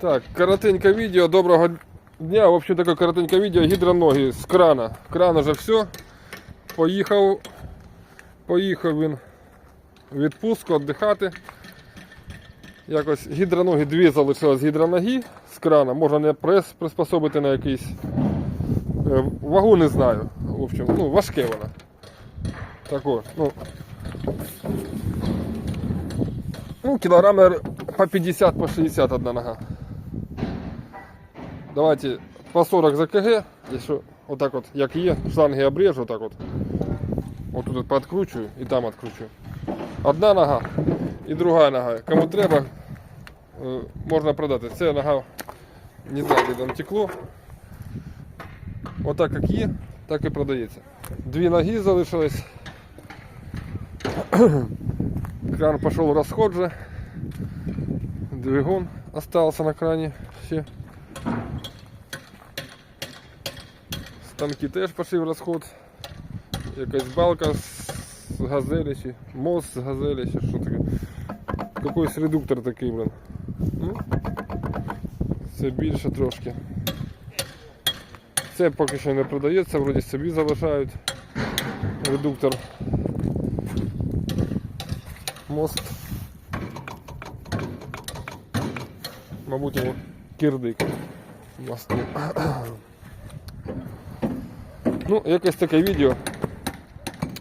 Так, коротеньке відео, доброго дня. В общем, таке коротеньке відео, гідроноги з крана. Кран уже все. Поїхав. Поїхав він в відпустку віддихати. Якось гідроноги дві залишилось гідроноги з крана. Можна не прес приспособити на якийсь. е, Вагу не знаю. В общем, ну, важке вона. Тако, ну. Ну, кілограми по 50, по 60 одна нога. Давайте по 40 за КГ, якщо отак от, як є, шланги обрежу, отак от. Вот тут подкручую і там откручую. Одна нога і друга нога. Кому треба, е, можна продати. Це нога, не знаю, де там текло. Отак як є, так і продається. Дві ноги залишились. Кран пошел в расход же. Двигун остался на кране. Все. Станки теж пошли в розход. Якась балка з газелі чи мост з газелі чи що таке. Якийсь редуктор такий, блин. Ну, це більше трошки. Це поки що не продається, вроді собі залишають. Редуктор. Мост. Мабуть, його кирдик. Мосту. Ну, якесь таке відео.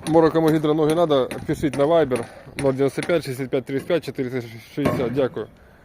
Моро кому гідроноги треба, пишіть на Viber 095 65 35 460. Дякую.